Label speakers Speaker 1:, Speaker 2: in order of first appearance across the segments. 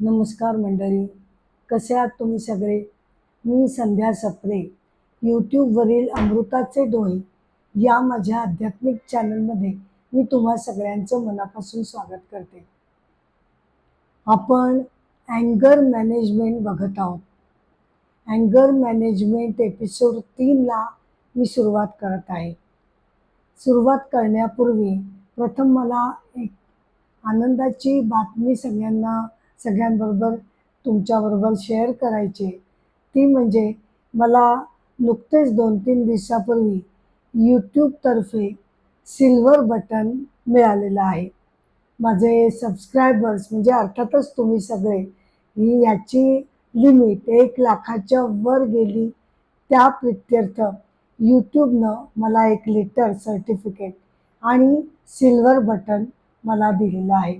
Speaker 1: नमस्कार मंडळी कसे आहात तुम्ही सगळे? मी संध्या सप्रे यूट्यूबवरील अमृताचे डोळे या माझ्या आध्यात्मिक चॅनलमध्ये मी तुम्हा सगळ्यांचं मनापासून स्वागत करते. आपण अँगर मॅनेजमेंट बघत आहोत. अँगर मॅनेजमेंट एपिसोड तीनला मी सुरुवात करत आहे. सुरुवात करण्यापूर्वी प्रथम मला एक आनंदाची बातमी सगळ्यांना सगळ्यांबरोबर तुमच्याबरोबर शेअर करायचे. ती म्हणजे मला नुकतेच दोन तीन दिवसापूर्वी यूट्यूबतर्फे सिल्वर बटन मिळालेलं आहे. माझे सबस्क्रायबर्स म्हणजे अर्थातच तुम्ही सगळे ही याची लिमिट एक लाखाच्या वर गेली. त्या प्रित्यर्थ यूट्यूबनं मला एक लेटर सर्टिफिकेट आणि सिल्वर बटन मला दिलेलं आहे.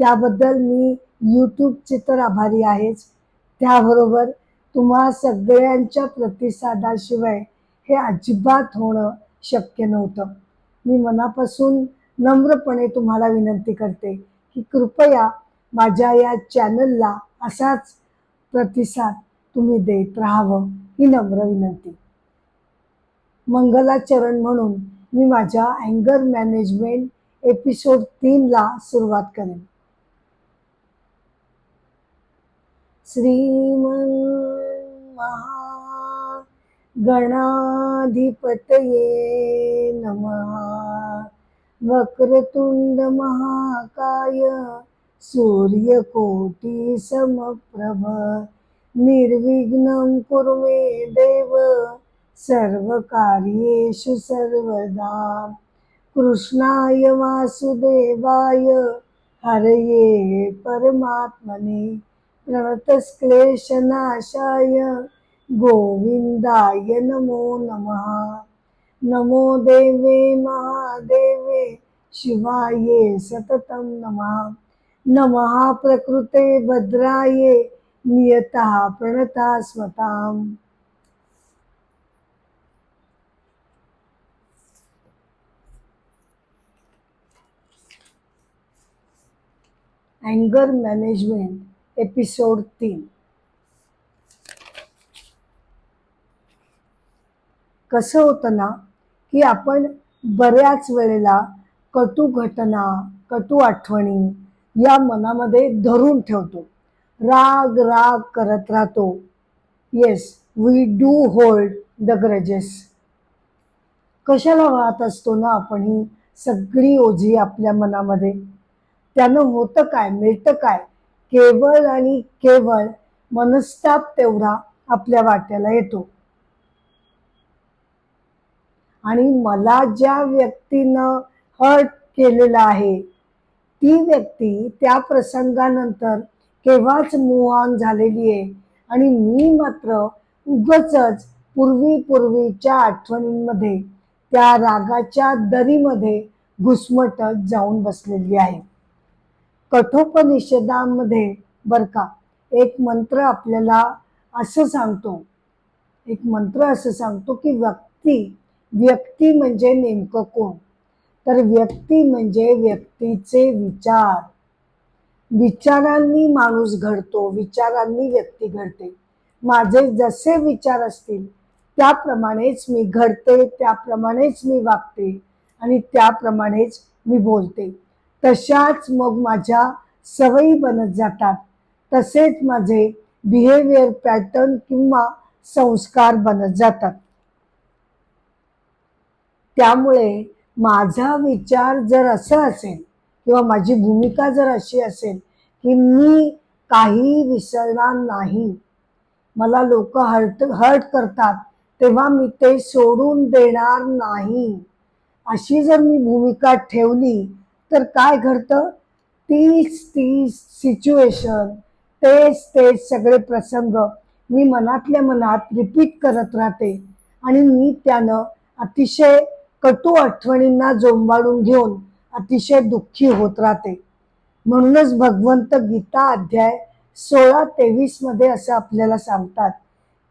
Speaker 1: त्याबद्दल मी यूट्यूबचे तर आभारी आहेच. त्याबरोबर तुम्हा सगळ्यांच्या प्रतिसादाशिवाय हे अजिबात होणं शक्य नव्हतं. मी मनापासून नम्रपणे तुम्हाला विनंती करते की कृपया माझ्या या चॅनलला असाच प्रतिसाद तुम्ही देत राहावं ही नम्र विनंती. मंगलाचरण म्हणून मी माझ्या अँगर मॅनेजमेंट एपिसोड तीनला सुरुवात करेन. श्रीमन महा गणाधिपतये नमः। वक्रतुंड महाकाय सूर्यकोटी समप्रभ निर्विघ्नं कुरु मे देव सर्वकार्येषु सर्वदा। कृष्णाय वासुदेवाय हरये परमात्मने। प्रणतस्क्लेशनाशाय गोविंदाय नमो नमः। नमो देवे महादेवे शिवाये सततं नमः। नमः प्रकृते भद्राये नियतः प्रणता स्वताम्। अँगर मॅनेजमेंट एपिसोड तीन. कसं होतं ना की आपण बऱ्याच वेळेला कटू घटना कटू आठवणी या मनामध्ये धरून ठेवतो. राग राग करत राहतो. Yes we do hold the grudges कशाला वाहत असतो ना आपण ही सगळी ओझी आपल्या मनामध्ये? त्यानं होतं काय मिळतं काय? केवळ आणि केवळ मनस्ताप तेवढा आपल्या वाट्याला येतो. आणि मला ज्या व्यक्तीनं हर्ट केलेलं आहे ती व्यक्ती त्या प्रसंगानंतर केव्हाच मूव झालेली आहे. आणि मी मात्र उगच पूर्वी पूर्वीच्या आठवणींमध्ये त्या रागाच्या दरीमध्ये घुसमटत जाऊन बसलेली आहे. कठोपनिषदामध्ये बर का एक मंत्र आपल्याला असं सांगतो एक मंत्र असं सांगतो की व्यक्ती व्यक्ती म्हणजे नेमकं कोण? तर व्यक्ती म्हणजे व्यक्तीचे विचार. विचारांनी माणूस घडतो विचारांनी व्यक्ती घडते. माझे जसे विचार असतील त्याप्रमाणेच मी घडते त्याप्रमाणेच मी वागते आणि त्याप्रमाणेच मी बोलते. तशाच मग माझ्या सवयी बनत जातात. तसेच माझे बिहेवियर पॅटर्न किंवा संस्कार बनत जातात. त्यामुळे माझा विचार जर असं असेल किंवा माझी भूमिका जर अशी असेल की मी काही विसरणार नाही मला लोक हर्ट हर्ट करतात तेव्हा मी ते सोडून देणार नाही. अशी जर मी भूमिका ठेवली तर काय घडतं? तीच तीच सिच्युएशन तेच तेच सगळे प्रसंग मी मनातल्या मनात रिपीट करत राहते. आणि मी त्यानं अतिशय कटू आठवणींना जोंबाळून घेऊन अतिशय दुःखी होत राहते. म्हणूनच भगवंत गीता अध्याय सोळा तेवीसमध्ये असं आपल्याला सांगतात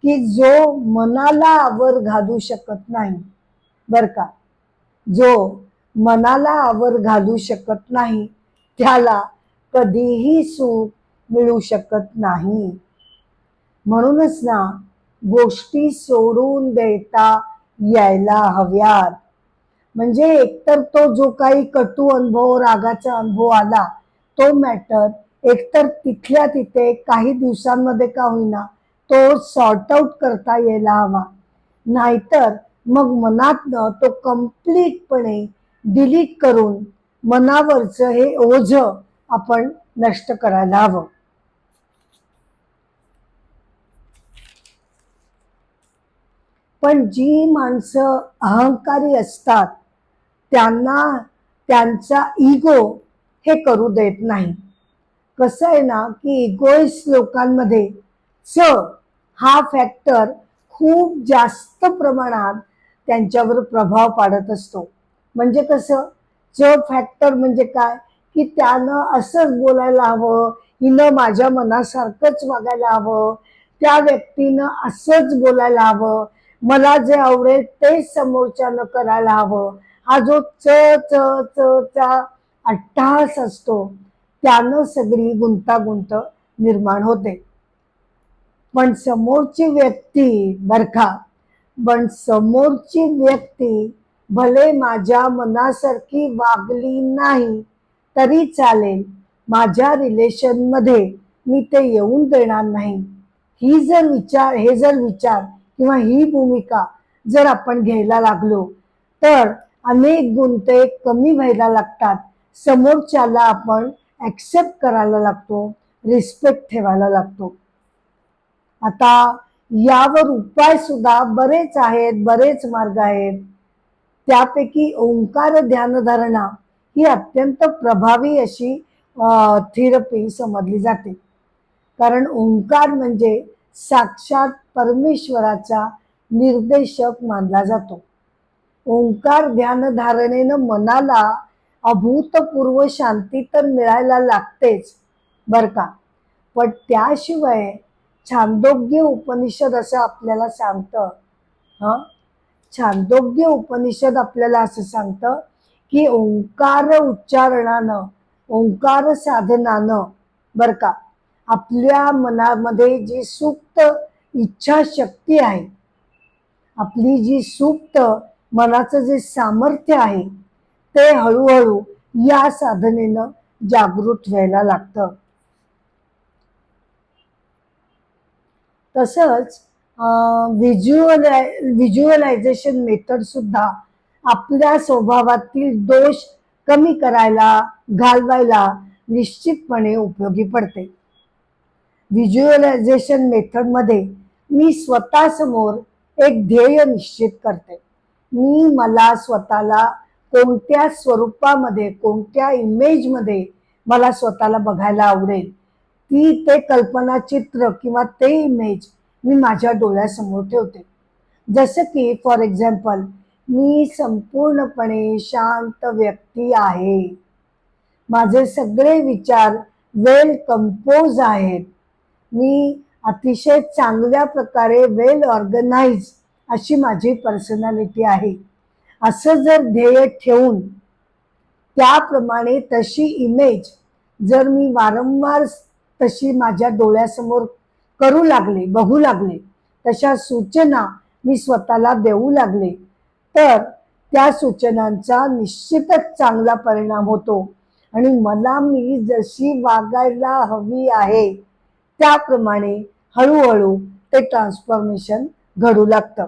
Speaker 1: की जो मनाला आवर घालू शकत नाही बर का? जो मनाला आवर घालू शकत नाही. त्याला कधीही सुख मिळू शकत नाही. म्हणूनच ना गोष्टी सोडून देता यायला हव्यात. म्हणजे एकतर तो जो काही कटू अनुभव रागाचा अनुभव आला तो मॅटर एकतर तिथल्या तिथे काही दिवसांमध्ये का होईना तो सॉर्ट आउट करता यायला हवा. नाहीतर मग मनातनं तो कम्प्लीटपणे डिलीट करून मनावरचं हे ओझ आपण नष्ट करायला हवं. पण जी माणसं अहंकारी असतात त्यांना त्यांचा इगो हे करू देत नाही. कसं आहे ना की इगोइस्ट लोकांमध्ये च हा फॅक्टर खूप जास्त प्रमाणात त्यांच्यावर प्रभाव पाडत असतो. म्हणजे कसं? च फॅक्टर म्हणजे काय? की त्यानं असंच बोलायला हवं हिनं माझ्या मनासारखंच वागायला हवं त्या व्यक्तीनं असंच बोलायला हवं मला जे आवडेल तेच समोरच्यानं करायला हवं. हा जो च च च चा अट्टहास असतो त्यानं सगळी गुंतागुंत निर्माण होते. पण समोरची व्यक्ती बरखा पण समोरची व्यक्ती भले माझ्या मनासारखी वागली नाही तरी चालेल. माझ्या रिलेशनमध्ये मी ते येऊन देणार नाही. ही जर विचार हे जर विचार किंवा ही भूमिका जर आपण घ्यायला लागलो तर अनेक गुंते कमी व्हायला लागतात. समोरच्याला आपण ॲक्सेप्ट करायला लागतो रिस्पेक्ट ठेवायला लागतो. आता यावर उपाय सुद्धा बरेच आहेत बरेच मार्ग आहेत. त्यापैकी ओंकार ध्यानधारणा ही अत्यंत प्रभावी अशी थेरपी समजली जाते. कारण ओंकार म्हणजे साक्षात परमेश्वराचा निर्देशक मानला जातो. ओंकार ध्यानधारणेनं मनाला अभूतपूर्व शांती तर मिळायला लागतेच बर का? पण त्याशिवाय छांदोग्य उपनिषद असं आपल्याला सांगतं हं? छांदोग्य उपनिषद आपल्याला असं सांगतं की ओंकार उच्चारणानं ओंकार साधनानं बर का आपल्या मनामध्ये जी सुप्त इच्छाशक्ती आहे आपली जी सुप्त मनाचं जे सामर्थ्य आहे ते हळूहळू या साधनेनं जागृत व्हायला लागतं. तसंच व्हिज्युअलाय व्हिज्युअलायझेशन मेथड सुद्धा आपल्या स्वभावातील दोष कमी करायला घालवायला निश्चितपणे उपयोगी पडते. व्हिज्युअलायझेशन मेथडमध्ये मी स्वतःसमोर एक ध्येय निश्चित करते. मी मला स्वतःला कोणत्या स्वरूपामध्ये कोणत्या इमेजमध्ये मला स्वतःला बघायला आवडेल? ती ते कल्पनाचित्र किंवा ते इमेज मी माझ्या डोळ्यासमोर ठेवते. जसं की फॉर एक्झाम्पल मी संपूर्णपणे शांत व्यक्ती आहे. माझे सगळे विचार वेल कंपोज आहेत. मी अतिशय चांगल्या प्रकारे वेल ऑर्गनाइज अशी माझी पर्सनॅलिटी आहे. असं जर ध्येय ठेवून त्याप्रमाणे तशी इमेज जर मी वारंवार तशी माझ्या डोळ्यासमोर करू लागले बघू लागले. तशा सूचना मी स्वतःला देऊ लागले. तर त्या सूचनांचा निश्चितच चांगला परिणाम होतो. आणि मला मी जशी वागायला हवी आहे त्याप्रमाणे हळूहळू ते ट्रान्सफॉर्मेशन घडू लागतं.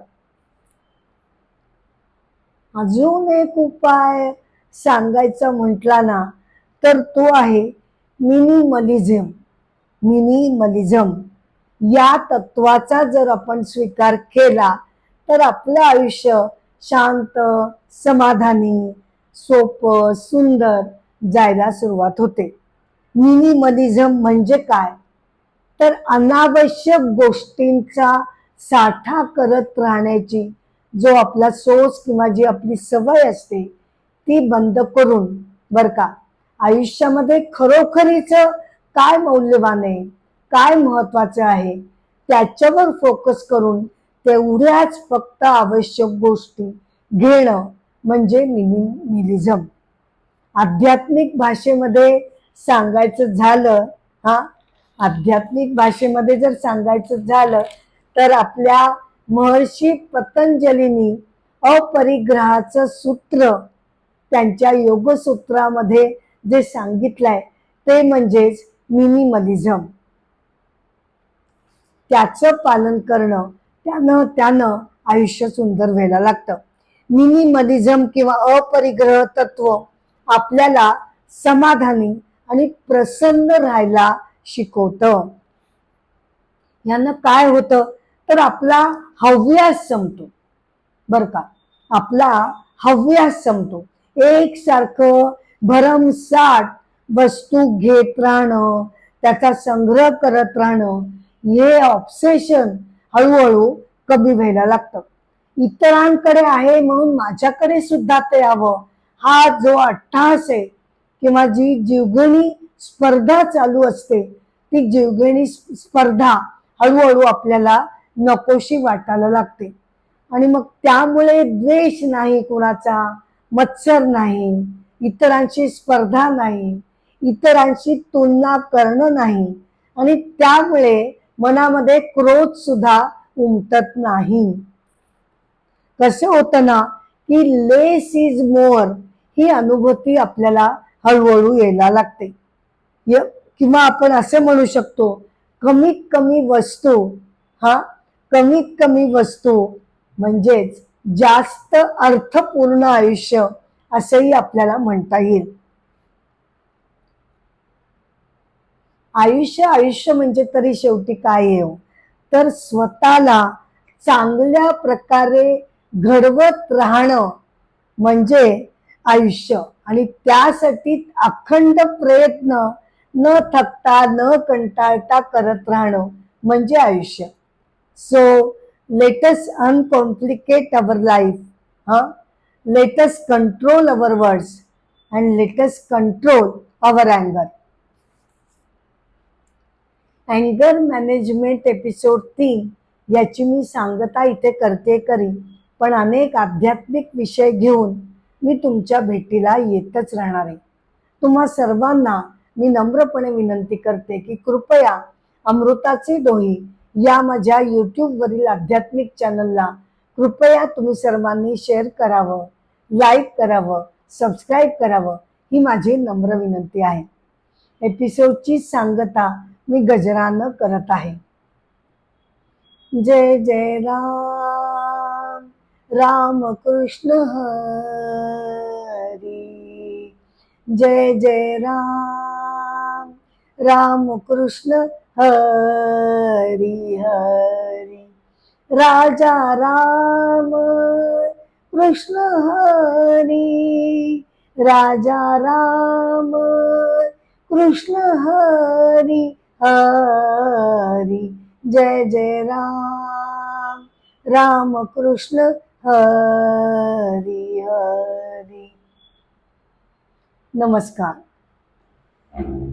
Speaker 1: अजून एक उपाय सांगायचा म्हटला ना तर तो आहे मिनिमलिझम मिनिमलिझम या तत्वाचा जर आपण स्वीकार केला तर आपलं आयुष्य शांत समाधानी सोपं सुंदर जायला सुरुवात होते. मिनिमलिझम म्हणजे काय? तर अनावश्यक गोष्टींचा साठा करत राहण्याची जो आपला सोच किंवा जी आपली सवय असते ती बंद करून बर का? आयुष्यामध्ये खरोखरीच काय मौल्यवान आहे? काय महत्वाचं आहे? त्याच्यावर फोकस करून तेवढ्याच फक्त आवश्यक गोष्टी घेणं म्हणजे मिनिमिलिझम आध्यात्मिक भाषेमध्ये सांगायचं झालं हा? आध्यात्मिक भाषेमध्ये जर सांगायचं झालं तर आपल्या महर्षी पतंजलीनी अपरिग्रहाचं सूत्र त्यांच्या योगसूत्रामध्ये जे सांगितलंय ते म्हणजेच मिनिमलिझम त्याचं पालन करणं त्यानं त्यानं आयुष्य सुंदर व्हायला लागतं. मिनिमलिझम किंवा अपरिग्रह तत्व आपल्याला समाधानी आणि प्रसन्न राहायला शिकवतं. यानं काय होतं? तर आपला हव्यास संपतो बर का? आपला हव्यास संपतो एकसारखं भरमसाठ वस्तू घेत राहणं त्याचा संग्रह करत राहणं हे ऑब्सेशन हळूहळू कमी व्हायला लागतं. इतरांकडे आहे म्हणून माझ्याकडे सुद्धा ते यावं. हा जो अट्टहास आहे किंवा जी जीवघेणी स्पर्धा चालू असते ती जीवघेणी स्पर्धा हळूहळू आपल्याला नकोशी वाटायला लागते. आणि मग त्यामुळे द्वेष नाही कुणाचा मत्सर नाही इतरांशी स्पर्धा नाही इतरांशी तुलना करणं नाही. आणि त्यामुळे मनामध्ये क्रोध सुद्धा उमटत नाही. कसं होतं ना की लेस इज मोर ही अनुभूती आपल्याला हळूहळू यायला लागते. य- किंवा आपण असे म्हणू शकतो कमीत कमी वस्तू हा कमीत कमी वस्तू म्हणजेच जास्त अर्थपूर्ण आयुष्य असंही आपल्याला म्हणता येईल. आयुष्य आयुष्य म्हणजे तरी शेवटी काय येऊ हो? तर स्वतःला चांगल्या प्रकारे घडवत राहणं म्हणजे आयुष्य. आणि त्यासाठी अखंड प्रयत्न न थकता न कंटाळता करत राहणं म्हणजे आयुष्य. सो लेटस अनकॉम्प्लिकेट अवर लाईफ हा let's control our words and let's control our अँगर अँगर management episode तीन याची मी सांगता इथे करते करी पण अनेक आध्यात्मिक विषय घेऊन मी तुमच्या भेटीला येतच राहणार आहे. तुम्हा सर्वांना मी नम्रपणे विनंती करते की कृपया अमृताचे डोही या माझ्या यूट्यूबवरील आध्यात्मिक चॅनलला कृपया तुम्ही सर्वांनी शेअर करावं लाईक करावं सबस्क्राईब करावं ही माझी नम्र विनंती आहे. एपिसोडची सांगता मी गजरानं करत आहे. जय जय राम. राम कृष्ण हरी. जय जय राम. राम कृष्ण हरी हरी. राजा राम कृष्ण हरी. राजा राम कृष्ण हरी. हरी जय जय राम. राम कृष्ण हरी हरी. नमस्कार.